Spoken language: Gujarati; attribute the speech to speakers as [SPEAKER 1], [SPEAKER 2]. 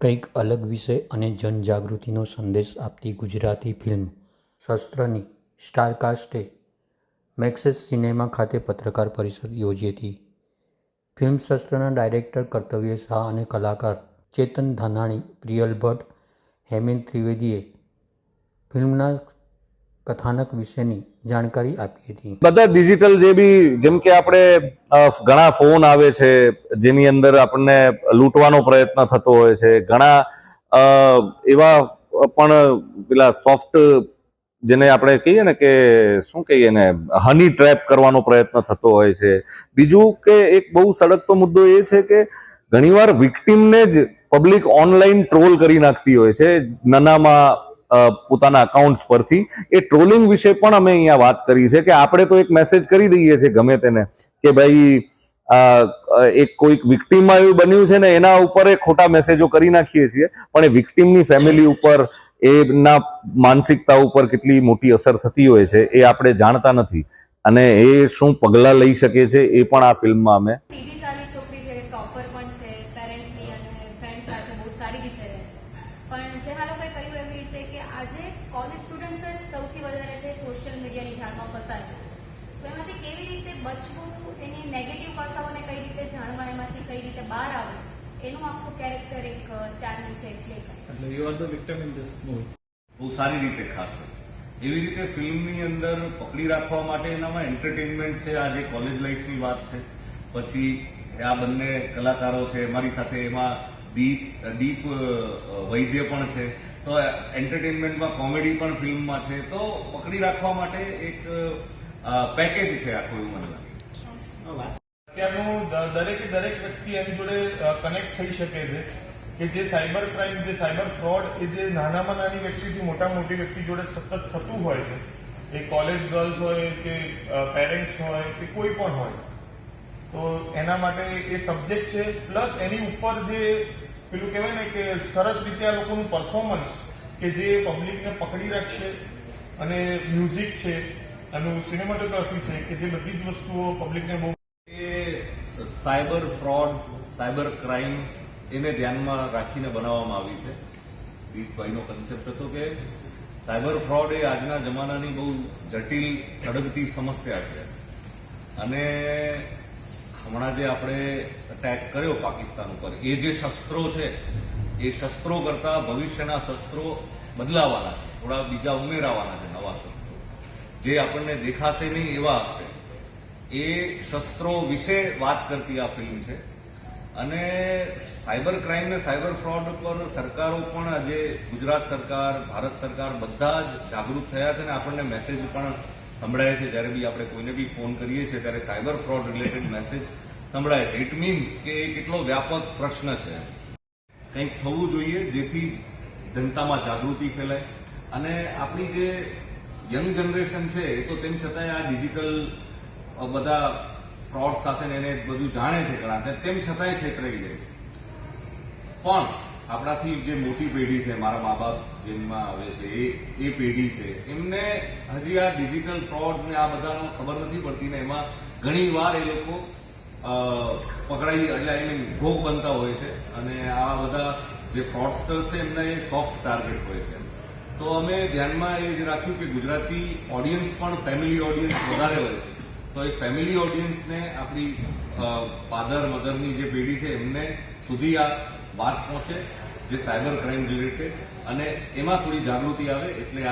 [SPEAKER 1] કંઈક અલગ વિષય અને જનજાગૃતિનો સંદેશ આપતી ગુજરાતી ફિલ્મ શસ્ત્રની સ્ટારકાસ્ટે મેક્સેસ સિનેમા ખાતે પત્રકાર પરિષદ યોજી હતી. ફિલ્મ શસ્ત્રના ડાયરેક્ટર કર્તવ્ય શાહ અને કલાકાર ચેતન ધાનાણી પ્રિયલ ભટ્ટ હેમેન ત્રિવેદીએ ફિલ્મના કથાનક વિશેની જાણકારી આપી હતી.
[SPEAKER 2] બધા ડિજિટલ જે બી, જેમ કે આપણે ઘણા ફોન આવે છે, જેની અંદર આપણને લૂંટવાનો પ્રયત્ન થતો હોય છે, ઘણા એવા પણ પેલા સોફ્ટ જેને આપણે કહીએ ને કે, શું કહીએ ને હની ટ્રેપ કરવાનો પ્રયત્ન થતો હોય છે. બીજું કે એક બહુ સળગતો મુદ્દો એ છે કે, ઘણીવાર વિક્ટિમને જ પબ્લિક ઓનલાઈન ટ્રોલ કરી નાખતી હોય છે. નાનામાં પોતાના અકાઉન્ટ્સ પરથી. એ ટ્રોલિંગ વિશે પણ અમે અહીંયા વાત કરી છે કે આપણે તો એક મેસેજ કરી દઈએ છીએ ગમે તેને કે ભાઈ એક કોઈક વિક્ટીમમાં એવું બન્યું છે ને એના ઉપર એ ખોટા મેસેજો કરી નાખીએ છીએ. પણ એ વિક્ટીમની ફેમિલી ઉપર, એના માનસિકતા ઉપર કેટલી મોટી અસર થતી હોય છે એ આપણે જાણતા નથી. અને એ શું પગલાં લઈ શકે છે એ પણ આ ફિલ્મમાં અમે
[SPEAKER 3] પણ જે આ લોકોએ કહ્યું એવી રીતે કે આજે કોલેજ સ્ટુડન્ટ્સ જ સૌથી વધારે છે સોશિયલ મીડિયાની જાણમાં ફસાય છે. તો એમાંથી કેવી રીતે બચવું એની નેગેટિવ પાસાઓને કઈ રીતે જાણવા એમાંથી કઈ રીતે બહાર આવે એનું આખું કેરેક્ટર એક ચાર્જ છે પ્લે
[SPEAKER 4] એટલે you are the victim in this movie
[SPEAKER 5] બહુ સારી રીતે ખાસ એવી રીતે ફિલ્મની અંદર પકડી રાખવા માટે એનામાં એન્ટરટેનમેન્ટ છે આ જે કોલેજ લાઈફની વાત છે. પછી આ બંને કલાકારો છે મારી સાથે એમાં દીપ દીપ વૈદ્ય પણ છે. તો એન્ટરટેનમેન્ટમાં કોમેડી પણ ફિલ્મમાં છે. તો પકડી રાખવા માટે એક પેકેજ છે આખું એવું મને લાગે.
[SPEAKER 4] અત્યારનું દરેકે દરેક વ્યક્તિ એની જોડે કનેક્ટ થઈ શકે છે કે જે સાયબર ક્રાઇમ જે સાયબર ફ્રોડ એ જે નાનામાં નાની વ્યક્તિથી મોટા મોટી વ્યક્તિ જોડે સતત થતું હોય છે, એ કોલેજ ગર્લ્સ હોય કે પેરેન્ટ્સ હોય કે કોઈ પણ હોય તો એના માટે એ સબ્જેક્ટ છે પ્લસ એની ઉપર જે પેલું કહેવાય ને કે સરસ રીતે આ લોકોનું પરફોર્મન્સ કે જે પબ્લિકને પકડી રાખશે અને મ્યુઝિક છે એનું સિનેમાટોગ્રાફી છે, કે જે બધી જ વસ્તુઓ પબ્લિકને બહુ
[SPEAKER 5] એ સાયબર ફ્રોડ સાયબર ક્રાઇમ એને ધ્યાનમાં રાખીને બનાવવામાં આવી છે. દીપભાઈનો કન્સેપ્ટ હતો કે સાયબર ફ્રોડ એ આજના જમાનાની બહુ જટિલ, સળગતી સમસ્યા છે. અને હમણાં જે આપણે અટેક કર્યો પાકિસ્તાન ઉપર, એ જે શસ્ત્રો છે, એ શસ્ત્રો કરતા ભવિષ્યના શસ્ત્રો બદલાવાના છે, થોડા બીજા ઉમેરાવાના છે નવા શસ્ત્રો. જે આપણને દેખાશે નહીં એવા હશે. એ શસ્ત્રો વિશે વાત કરતી આ ફિલ્મ છે. અને સાયબર ક્રાઇમ ને સાયબર ફ્રોડ પર સરકારો પણ આજે ગુજરાત સરકાર, ભારત સરકાર બધા જ જાગૃત થયા છે અને આપણને મેસેજ પણ સંભળાય છે જ્યારે બી આપણે કોઈને બી ફોન કરીએ છીએ ત્યારે સાયબર ફ્રોડ રિલેટેડ મેસેજ સંભળાય છે. ઇટ મીન્સ કે એ કેટલો વ્યાપક પ્રશ્ન છે. કંઈક થવું જોઈએ જેથી જનતામાં જાગૃતિ ફેલાય. અને આપણી જે યંગ જનરેશન છે, એ તો તેમ છતાંય આ ડિજિટલ બધા ફ્રોડ સાથે એને બધું જાણે છે ઘણા તેમ છતાંય છેતરાઈ જાય છે. પણ આપણાથી જે મોટી પેઢી છે, મારા મા બાપ જેમમાં આવે છે, એ એ પેઢી છે. એમને હજી આ ડિજિટલ ફ્રોડ ને આ બધાનો ખબર નથી પડતી ને એમાં ઘણી વાર એ લોકો પકડાઈ એટલે આઈ મીન ભોગ બનતા હોય છે અને આ બધા જે ફ્રોડસ્ટર છે, એમના એ સોફ્ટ ટાર્ગેટ હોય છે. તો અમે ધ્યાનમાં એ જ રાખ્યું કે ગુજરાતી ઓડિયન્સ પણ ફેમિલી ઓડિયન્સ વધારે હોય છે. તો એ ફેમિલી ઓડિયન્સને આપણી ફાધર મધરની જે પેઢી છે, એમને સુધી આ વાત પહોંચે. જે સાયબર ક્રાઇમ રિલેટેડ અને એમાં થોડી જાગૃતિ આવે એટલે